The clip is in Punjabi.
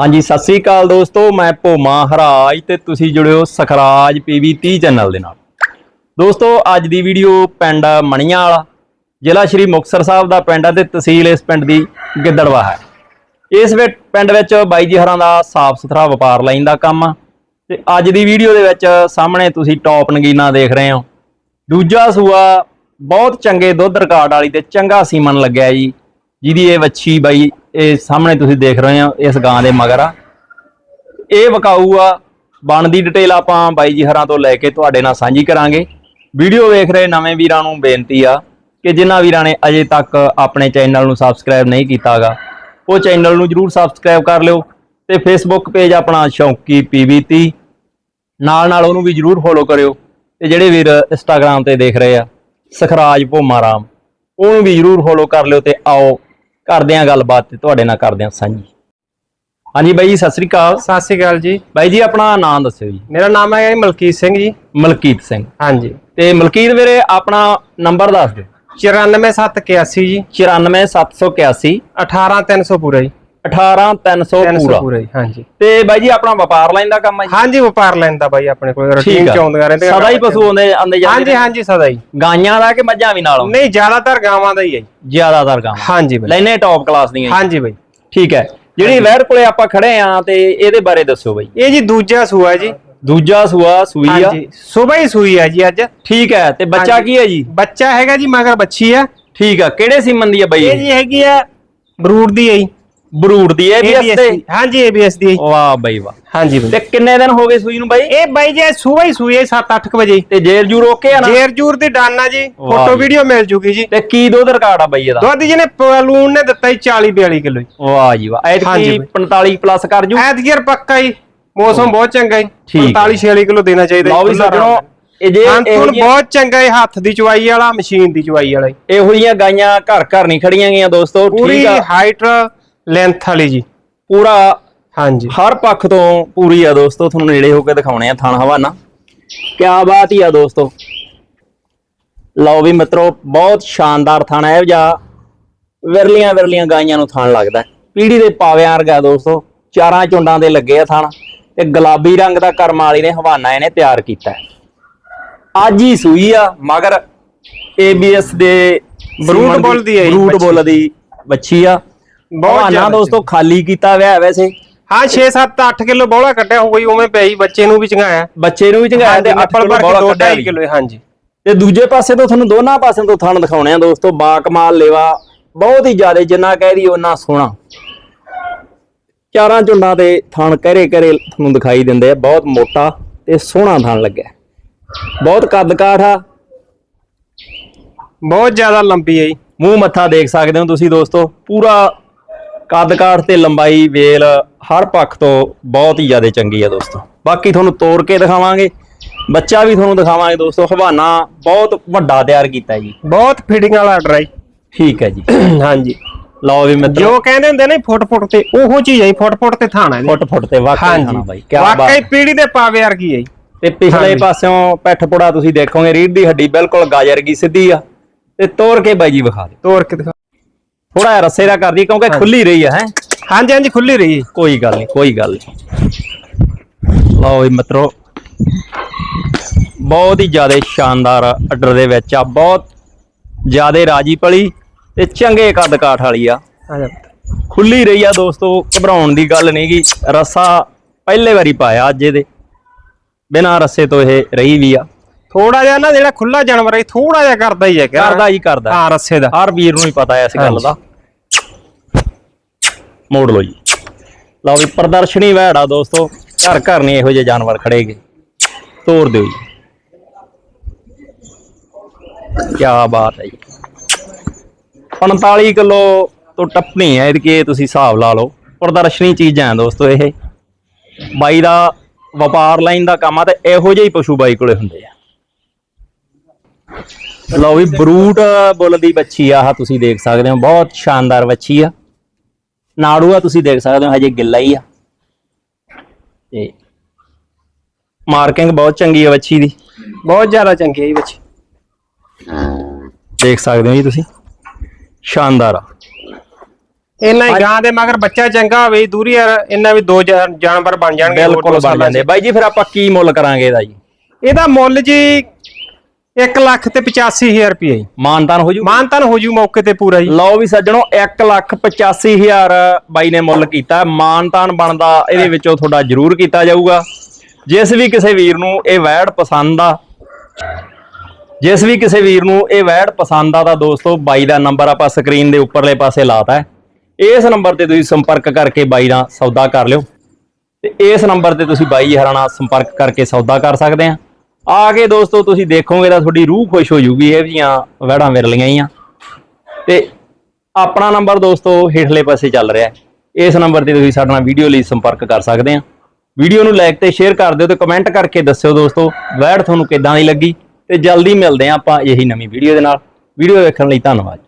ਹਾਂਜੀ, ਸਤਿ ਸ੍ਰੀ ਅਕਾਲ ਦੋਸਤੋ, ਮੈਂ ਭੋਮਾ ਹਰਾਜ ਤੇ ਤੁਸੀਂ ਜੁੜਿਓ ਸਖਰਾਜ ਪੀਵੀ 30 ਚੈਨਲ ਦੇ ਨਾਲ। ਦੋਸਤੋ, ਅੱਜ ਦੀ ਵੀਡੀਓ ਪਿੰਡ ਮਣੀਆਂ ਵਾਲਾ, ਜ਼ਿਲ੍ਹਾ ਸ਼੍ਰੀ ਮੁਕਤਸਰ ਸਾਹਿਬ ਦਾ ਪਿੰਡ ਹੈ ਤੇ ਤਹਿਸੀਲ ਇਸ ਪਿੰਡ ਦੀ ਗਿੱਦੜਵਾ ਹੈ। ਇਸ ਵਿੱਚ ਪਿੰਡ ਵਿੱਚ ਬਾਈ ਜੀ ਹਰਾਂ ਦਾ ਸਾਫ਼ ਸੁਥਰਾ ਵਪਾਰ ਲਾਈਨ ਦਾ ਕੰਮ ਆ ਤੇ ਅੱਜ ਦੀ ਵੀਡੀਓ ਦੇ ਵਿੱਚ ਸਾਹਮਣੇ ਤੁਸੀਂ ਟੌਪ ਨਗੀਨਾ ਦੇਖ ਰਹੇ ਹੋ। ਦੂਜਾ ਸੂਆ ਬਹੁਤ ਚੰਗੇ ਦੁੱਧ ਰਿਕਾਰਡ ਵਾਲੀ ਤੇ ਚੰਗਾ ਸੀਮਨ ਲੱਗਿਆ ਜੀ, ਜਿਹਦੀ ਇਹ ਵੱਛੀ ਬਾਈ ਇਹ ਸਾਹਮਣੇ ਤੁਸੀਂ ਦੇਖ ਰਹੇ ਹੋ, ਇਸ ਗਾਂ ਦੇ ਮਗਰ ਆ। ਇਹ ਵਿਕਾਊ ਆ, ਬਣਦੀ ਡਿਟੇਲ ਆਪਾਂ ਬਾਈ ਜੀ ਹਰਾਂ ਤੋਂ ਲੈ ਕੇ ਤੁਹਾਡੇ ਨਾਲ ਸਾਂਝੀ ਕਰਾਂਗੇ। ਵੀਡੀਓ ਵੇਖ ਰਹੇ ਨਵੇਂ ਵੀਰਾਂ ਨੂੰ ਬੇਨਤੀ ਆ ਕਿ ਜਿਨ੍ਹਾਂ ਵੀਰਾਂ ਨੇ ਅਜੇ ਤੱਕ ਆਪਣੇ ਚੈਨਲ ਨੂੰ ਸਬਸਕ੍ਰਾਈਬ ਨਹੀਂ ਕੀਤਾਗਾ, ਉਹ ਚੈਨਲ ਨੂੰ ਜਰੂਰ ਸਬਸਕ੍ਰਾਈਬ ਕਰ ਲਿਓ ਤੇ ਫੇਸਬੁੱਕ ਪੇਜ ਆਪਣਾ ਸ਼ੌਂਕੀ ਪੀਵੀਤੀ ਨਾਲ ਨਾਲ ਉਹਨੂੰ ਵੀ ਜਰੂਰ ਫੋਲੋ ਕਰਿਓ ਤੇ ਜਿਹੜੇ ਵੀਰ ਇੰਸਟਾਗ੍ਰam ਤੇ ਦੇਖ ਰਹੇ ਆ, ਸਖਰਾਜ ਭੋਮਾ ਰਾਮ, ਉਹਨੂੰ ਵੀ ਜਰੂਰ ਫੋਲੋ ਕਰ ਲਿਓ ਤੇ ਆਓ ਕਰਦੇ ਆਂ ਗੱਲਬਾਤ ਤੇ ਤੁਹਾਡੇ ਨਾਲ ਕਰਦੇ ਆਂ ਸਾਂਝੀ। ਹਾਂਜੀ ਬਾਈ ਜੀ ਸਤਿ ਸ੍ਰੀ ਅਕਾਲ। ਸਤਿ ਸ਼੍ਰੀ ਅਕਾਲ ਜੀ। ਬਾਈ ਜੀ ਆਪਣਾ ਨਾਮ ਦੱਸਿਓ ਜੀ। ਮੇਰਾ ਨਾਮ ਹੈ ਮਲਕੀਤ ਸਿੰਘ ਜੀ। ਮਲਕੀਤ ਸਿੰਘ। ਹਾਂਜੀ। ਤੇ ਮਲਕੀਤ ਵੀਰੇ ਆਪਣਾ ਨੰਬਰ ਦੱਸ ਦਿਓ। 94781 ਜੀ। 94781 18300 ਪੂਰਾ ਜੀ। 18300 300 ਪੂਰਾ। ਪੂਰਾ ਜੀ ਹਾਂਜੀ। ਤੇ ਬਾਈ ਜੀ ਆਪਣਾ ਵਪਾਰ ਲਾਈਨ ਦਾ ਕੰਮ ਹੈ ਜੀ? ਹਾਂਜੀ ਵਪਾਰ ਲੈਂਦਾ ਬਾਈ ਆਪਣੇ ਕੋਲ ਰੂਟੀਨ ਠੀਕ ਚ ਆ ਆਉਂਦੀਆਂ ਰਹਿੰਦੀਆਂ ਸਦਾ ਹੀ ਪਸ਼ੂ ਆਉਂਦੇ ਆਉਂਦੇ ਜਾਂਦੇ ਹਾਂਜੀ ਨੇ? ਹਾਂਜੀ ਸਦਾ ਹੀ। ਗਾਈਆਂ ਦਾ ਕਿ ਮੱਝਾਂ ਵੀ ਨਾਲ ਆਉਂਦੇ ਨਹੀਂ ਜ਼ਿਆਦਾਤਰ ਗਾਵਾਂ ਦਾ ਹੀ ਹੈ ਜੀ। ਜ਼ਿਆਦਾਤਰ ਗਾਵਾਂ। ਹਾਂਜੀ ਬਾਈ। ਲੈਨੇ ਟੌਪ ਕਲਾਸ ਦੀਆਂ ਜੀ। ਹਾਂਜੀ ਬਾਈ। ਠੀਕ ਹੈ। ਜਿਹੜੀ ਵੈਰ ਕੋਲੇ ਆਪਾਂ ਖੜੇ ਆ ਤੇ ਇਹਦੇ ਬਾਰੇ ਦੱਸੋ ਬਾਈ। ਇਹ ਜੀ ਦੂਜਾ ਸੂਆ ਜੀ। ਦੂਜਾ ਸੂਆ ਸੂਈ ਆ। ਹਾਂਜੀ ਸਵੇਰ ਹੀ ਸੂਈ ਹੈ ਜੀ ਅੱਜ। ਠੀਕ ਹੈ ਤੇ ਬੱਚਾ ਹਾਂਜੀ। ਕੀ ਹੈ ਜੀ? ਬੱਚਾ ਹੈਗਾ ਜੀ ਮਗਰ ਬੱਚੀ ਆ। ਠੀਕ ਆ। ਕਿਹੜੇ ਸੀਮਨ ਦੀ ਆ ਬਾਈ ਇਹ ਇਹ? ਜੀ ਹੈਗੀ ਆ ਬਰੂਡ ਦੀ ਹੈ ਜੀ। ਬਰੂਡ ਦੀ ABS ਅਸਤੇ ਦੀ। ਹਾਂਜੀ ਏਬੀਐਸ ਦੀ ਵਾਹ ਬਾਈ ਵਾਹ। ਹਾਂਜੀ ਬਾਈ। ਤੇ ਕਿੰਨੇ ਦਿਨ ਹੋ ਗਏ ਸੂਈ ਨੂੰ ਬਾਈ? ਇਹ ਬਾਈ ਜੀ ਸਵੇਰ ਹੀ ਸੂਈ ਹੈ 7-8 ਵਜੇ। ਤੇ ਜੇਰ ਜੂ ਰੋਕੇ ਆ ਨਾ? ਜੇਰ ਜੂਰ ਦੀ ਡਾਨਾ ਜੀ। ਵਾਹ ਫੋਟੋ ਜੀ। ਵੀਡੀਓ ਮਿਲ ਜੂਗੀ ਜੀ। ਤੇ ਕੀ ਦੁੱਧ ਰਿਕਾਰਡ ਆ ਬਾਈ ਇਹਦਾ? ਦੁੱਧ ਜਿਹਨੇ ਪਲੂਨ ਨੇ ਦਿੱਤਾ ਜੀ 40 42 ਕਿਲੋ ਵਾਹ ਜੀ ਵਾਹ। ਹਾਂਜੀ ਐਤਕੀ ਬਾਈ। 45 ਪਲੱਸ ਕਰ ਜੂ? ਐਤਗੀਰ ਪੱਕਾ ਜੀ। ਮੌਸਮ ਬਹੁਤ ਚੰਗਾ ਜੀ। ਠੀਕ ਹੈ। 45 46 ਕਿਲੋ ਦੇਣਾ ਚਾਹੀਦਾ ਲਓ ਵੀ ਸੱਜਣੋ ਇਹ ਜੇ ਇਹੋ ਜਿਹੀਆਂ- ਬਹੁਤ ਚੰਗਾ ਹੈ ਹੱਥ ਦੀ ਚਵਾਈ ਵਾਲਾ ਮਸ਼ੀਨ ਦੀ ਚਵਾਈ ਵਾਲਾ ਜੀ। ਇਹੋ ਜਿਹੀਆਂ ਗਾਈਆਂ ਘਰ ਘਰ ਨਹੀਂ ਖੜੀਆਂ ਗਈਆਂ ਦੋਸਤੋ ਪੂਰੀ ਠੀਕ ਆ। ਹਾਈਟ ਲੈਂਥ ਵਾਲੀ ਜੀ ਪੂਰਾ ਹਾਂਜੀ ਹਰ ਪੱਖ ਤੋਂ ਪੂਰੀ ਆ ਦੋਸਤੋ ਤੁਹਾਨੂੰ ਨੇੜੇ ਹੋ ਕੇ ਦਿਖਾਉਣੇ ਆ ਥਣ ਹਵਾਨਾ ਕਿਆ ਬਾਤ ਹੀ ਆ ਦੋਸਤੋ ਲਓ ਵੀ ਮਿੱਤਰੋ ਬਹੁਤ ਸ਼ਾਨਦਾਰ ਥਣ ਹੈ ਜਾਂ ਵਿਰਲੀਆਂ ਵਿਰਲੀਆਂ ਗਾਈਆਂ ਨੂੰ ਥਣ ਲੱਗਦਾ। ਪੀੜੀ ਦੇ ਪਾਵਿਆਂ ਵਰਗਾ ਦੋਸਤੋ ਚਾਰਾਂ ਚੁੰਡਾਂ ਦੇ ਲੱਗੇ ਆ ਥਣ ਤੇ ਗੁਲਾਬੀ ਰੰਗ ਦਾ ਕਰਮ ਵਾਲੀ ਨੇ ਹਵਾਨਾ ਇਹਨੇ ਤਿਆਰ ਕੀਤਾ। ਅੱਜ ਹੀ ਸੂਈ ਆ ਮਗਰ ABS ਦੇ ਬਰੂਟ ਬੁੱਲ ਦੀ ਹੈ ਬਰੂਟ ਬੱਚੀ। ਬੁੱਲ ਦੀ ਬੱਚੀ ਆ ਬਹੁਤ ਹਵਾਨਾ ਜ਼ਿਆਦਾ ਦੋਸਤੋ ਖਾਲੀ ਕੀਤਾ ਹੋਇਆ ਹੈ ਵੈਸੇ। ਹਾਂ 6 7 8 ਕਿਲੋ ਬੋਲਾ ਕੱਢਿਆ ਹੋਈ ਉਵੇਂ ਪਈ ਬੱਚੇ ਨੂੰ ਵੀ ਚੰਗਾਇਆ। ਬੱਚੇ ਨੂੰ ਵੀ ਚੰਗਾਇਆ ਤੇ 8 ਅੱਪਲ ਕਿਲੋ ਭਰ ਕੇ ਬੋਲਾ 2 ਕੱਢਿਆ 2.5 ਵੀ। ਕਿਲੋ ਹਾਂਜੀ। ਤੇ ਦੂਜੇ ਪਾਸੇ ਤੋਂ ਤੁਹਾਨੂੰ ਦੋਨਾਂ ਪਾਸਿਆਂ ਤੋਂ ਥਣ ਦਿਖਾਉਣੇ ਆ ਦੋਸਤੋ ਬਾਕਮਾਲ ਲੇਵਾ ਬਹੁਤ ਹੀ ਜ਼ਿਆਦਾ ਜਿੰਨਾ ਕਹਿ ਦੀ ਉਹਨਾਂ ਸੋਹਣਾ। ਚਾਰਾਂ ਝੁੰਡਾਂ ਤੇ ਥਣ ਕਰੇ ਕਰੇ ਤੁਹਾਨੂੰ ਦਿਖਾਈ ਦਿੰਦੇ ਆ ਬਹੁਤ ਮੋਟਾ ਤੇ ਸੋਹਣਾ ਥਣ ਲੱਗਿਆ। ਬਹੁਤ ਕੱਦ ਕਾਠ ਆ। ਬਹੁਤ ਜ਼ਿਆਦਾ ਲੰਬੀ ਹੈ ਜੀ। ਮੂੰਹ ਮੱਥਾ ਦੇਖ ਸਕਦੇ ਹੋ ਤੁਸੀਂ ਦੋਸਤੋ ਪੂਰਾ ਕੱਦ ਕਾਠ ਤੇ ਲੰਬਾਈ ਵੇਲ ਹਰ ਪੱਖ ਤੋਂ ਬਹੁਤ ਹੀ ਜ਼ਿਆਦਾ ਚੰਗੀ ਆ ਦੋਸਤੋ। ਬਾਕੀ ਤੁਹਾਨੂੰ ਤੋੜ ਕੇ ਦਿਖਾਵਾਂਗੇ। ਬੱਚਾ ਵੀ ਤੁਹਾਨੂੰ ਦਿਖਾਵਾਂਗੇ ਦੋਸਤੋ ਹਵਾਨਾ ਬਹੁਤ ਵੱਡਾ ਤਿਆਰ ਕੀਤਾ ਜੀ। ਬਹੁਤ ਫੀਡਿੰਗ ਵਾਲਾ ਆਰਡਰ ਹੈ ਜੀ। ਠੀਕ ਹੈ ਜੀ। ਹਾਂਜੀ। ਲਓ ਵੀ ਮਿੱਤਰੋ। ਜੋ ਕਹਿੰਦੇ ਹੁੰਦੇ ਨੇ ਫੁੱਟ ਫੁੱਟ ਤੇ ਉਹੋ ਚੀਜ਼ ਹੈ ਫੁੱਟ ਫੁੱਟ ਤੇ ਥਾਣਾ ਹੈ ਫੁੱਟ ਫੁੱਟ ਤੇ ਵਾਕਈ ਖਾਣਾ ਹਾਂਜੀ। ਬਾਈ ਕੀ ਬਾਤ ਵਾਕਈ ਪੀੜੀ ਦੇ ਪਾਵੇ ਵਰਗੀ ਹੈ ਜੀ। ਤੇ ਪਿਛਲੇ ਹਾਂਜੀ। ਪਾਸਿਓਂ ਪੈਠ ਪੁੜਾ ਤੁਸੀਂ ਦੇਖੋਗੇ ਰੀੜ ਦੀ ਹੱਡੀ ਬਿਲਕੁਲ ਗਾਜਰ ਕੀ ਸਿੱਧੀ ਆ। ਤੇ ਤੋੜ ਕੇ ਬਾਈ ਜੀ ਵਿਖਾ ਦੇ ਤੋੜ ਕੇ ਦਿਖਾ ਥੋੜਾ ਜਿਹਾ ਰੱਸੇ ਦਾ ਕਰਦੀ ਕਿਉਂਕਿ ਖੁੱਲੀ ਰਹੀ ਆ ਹੈ? ਹਾਂਜੀ ਹਾਂਜੀ ਖੁੱਲੀ ਰਹੀ ਹੈ। ਕੋਈ ਗੱਲ ਨਹੀਂ ਕੋਈ ਗੱਲ ਨਹੀਂ। ਲਓ ਵੀ ਮਿੱਤਰੋ ਬਹੁਤ ਹੀ ਜ਼ਿਆਦਾ ਸ਼ਾਨਦਾਰ ਆਰਡਰ ਦੇ ਵਿੱਚ ਆ ਬਹੁਤ ਜ਼ਿਆਦਾ ਰਾਜੀ ਪਲੀ ਤੇ ਚੰਗੇ ਕੱਦ ਕਾਠ ਵਾਲੀ ਆ। ਜਾ ਖੁੱਲੀ ਰਹੀ ਆ ਦੋਸਤੋ ਘਬਰਾਉਣ ਦੀ ਗੱਲ ਨਹੀਂਗੀ ਰੱਸਾ ਪਹਿਲੇ ਵਾਰੀ ਪਾਇਆ ਅੱਜ ਇਹਦੇ ਬਿਨਾਂ ਰੱਸੇ ਤੋਂ ਇਹ ਰਹੀ ਵੀ ਆ। ਥੋੜਾ ਜਿਹਾ ਨਾ ਜਿਹੜਾ ਖੁੱਲਾ ਜਾਨਵਰ ਹੈ ਥੋੜਾ ਜਿਹਾ ਕਰਦਾ ਹੀ ਹੈ? ਕਰਦਾ ਹੀ ਕਰਦਾ। ਹਾਂ ਰੱਸੇ ਦਾ। ਹਰ ਵੀਰ ਨੂੰ ਹੀ ਪਤਾ ਹੈ ਇਸ ਗੱਲ ਦਾ। ਮੋੜ ਲਓ ਜੀ। ਲਓ ਵੀ ਪ੍ਰਦਰਸ਼ਨੀ ਵਹਿੜਾ ਦੋਸਤੋ। ਘਰ ਘਰ ਨਹੀਂ ਇਹੋ ਜਿਹੇ ਜਾਨਵਰ ਖੜੇਗੇ। ਤੋੜ ਦਿਓ ਜੀ। ਕੀ ਬਾਤ ਹੈ ਜੀ। 45 ਕਿਲੋ ਤੋਂ ਟੱਪਣੀ ਹੈ ਇਹਦੀ ਇਹ ਤੁਸੀਂ ਹਿਸਾਬ ਲਾ ਲਓ। ਪ੍ਰਦਰਸ਼ਨੀ ਚੀਜ਼ਾਂ ਹੈ ਦੋਸਤੋ ਇਹ। ਬਾਈ ਦਾ ਵਪਾਰ ਲਾਈਨ ਦਾ ਕੰਮ ਆ ਤੇ ਇਹੋ ਜਿਹੇ ਹੀ ਪਸ਼ੂ ਬਾਈ ਕੋਲੇ ਹੁੰਦੇ ਆ। ਲਓ ਵੀ ਬਰੂਟ ਬੁੱਲ ਦੀ ਬੱਚੀ ਆ ਆਹ ਤੁਸੀਂ ਦੇਖ ਸਕਦੇ ਹੋ ਬਹੁਤ ਸ਼ਾਨਦਾਰ ਬੱਚੀ ਆ। ਨਾੜੂ ਆ ਤੁਸੀਂ ਦੇਖ ਸਕਦੇ ਹੋ ਹਜੇ ਗਿੱਲਾ ਹੀ ਆ। ਤੇ ਮਾਰਕਿੰਗ ਬਹੁਤ ਚੰਗੀ ਆ ਬੱਚੀ ਦੀ। ਬਹੁਤ ਜ਼ਿਆਦਾ ਚੰਗੀ ਹੈ ਜੀ ਬੱਚੀ ਦੇਖ ਸਕਦੇ ਹੋ ਜੀ ਤੁਸੀਂ ਸ਼ਾਨਦਾਰ ਆ। ਇਹਨਾਂ ਹੀ ਗਾਂ ਦੇ ਮਗਰ ਬੱਚਾ ਚੰਗਾ ਹੋਵੇ ਦੂਰੀ ਯਾਰ ਇਹਨਾਂ ਵੀ ਦੋ ਜਾਨ- ਜਾਨਵਰ ਬਣ ਜਾਣਗੇ ਬਿਲਕੁਲ ਬਣ। ਜਾਂਦੇ ਬਾਈ ਜੀ ਫਿਰ ਆਪਾਂ ਕੀ ਮੁੱਲ ਕਰਾਂਗੇ ਇਹਦਾ ਜੀ? ਇਹਦਾ ਮੁੱਲ ਜੀ 1 ਲੱਖ ਤੇ 85000 ਰੁਪਏ ਜੀ। ਮਾਨਤਾਨ ਹੋ ਜੂ? ਮਾਨਤਨ ਹੋ ਜੂ ਮੌਕੇ ਤੇ ਪੂਰਾ ਜੀ। ਲਓ ਵੀ ਸੱਜਣੋ 185000 ਬਾਈ ਨੇ ਮੁੱਲ ਕੀਤਾ। ਮਾਨਤਾਨ ਬਣਦਾ ਇਹਦੇ ਵਿੱਚੋਂ ਤੁਹਾਡਾ ਜ਼ਰੂਰ ਕੀਤਾ ਜਾਊਗਾ। ਜਿਸ ਵੀ ਕਿਸੇ ਵੀਰ ਨੂੰ ਇਹ ਵੈੜ ਪਸੰਦ ਆ ਜਿਸ ਵੀ ਕਿਸੇ ਵੀਰ ਨੂੰ ਇਹ ਵੈੜ ਪਸੰਦ ਆ ਤਾਂ ਦੋਸਤੋ ਬਾਈ ਦਾ ਨੰਬਰ ਆਪਾਂ ਸਕਰੀਨ ਦੇ ਉੱਪਰਲੇ ਪਾਸੇ ਲਾਤਾ ਹੈ। ਇਸ ਨੰਬਰ ਤੇ ਤੁਸੀਂ ਸੰਪਰਕ ਕਰਕੇ ਬਾਈ ਨਾਲ ਸੌਦਾ ਕਰ ਲਿਓ। ਤੇ ਇਸ ਨੰਬਰ ਤੇ ਤੁਸੀਂ ਬਾਈ ਹਰਾਂ ਨਾਲ ਸੰਪਰਕ ਕਰਕੇ ਸੌਦਾ ਕਰ ਸਕਦੇ ਆ। ਆ ਕੇ ਦੋਸਤੋ, ਤੁਸੀਂ ਦੇਖੋਗੇ ਤਾਂ ਤੁਹਾਡੀ ਰੂਹ ਖੁਸ਼ ਹੋ ਜੂਗੀ, ਇਹ ਜੀਆਂ ਵੈੜਾਂ ਵਿਰਲੀਆਂ ਹੀ ਆ। ਤੇ ਆਪਣਾ ਨੰਬਰ ਦੋਸਤੋ, ਹੇਠਲੇ ਪਾਸੇ ਚੱਲ ਰਿਹਾ ਹੈ। ਇਸ ਨੰਬਰ ਤੇ ਤੁਸੀਂ ਸਾਡੇ ਨਾਲ ਵੀਡੀਓ ਲਈ ਸੰਪਰਕ ਕਰ ਸਕਦੇ ਆ ਵੀਡੀਓ ਨੂੰ ਲਾਈਕ ਤੇ ਸ਼ੇਅਰ ਕਰ ਦਿਓ ਤੇ ਕਮੈਂਟ ਕਰਕੇ ਦੱਸਿਓ ਦੋਸਤੋ ਵੈੜ ਤੁਹਾਨੂੰ ਕਿੱਦਾਂ ਦੀ ਲੱਗੀ। ਤੇ ਜਲਦੀ ਮਿਲਦੇ ਆ ਆਪਾਂ ਇਹੀ ਨਵੀਂ ਵੀਡੀਓ ਦੇ ਨਾਲ। ਵੀਡੀਓ ਵੇਖਣ ਲਈ ਧੰਨਵਾਦ।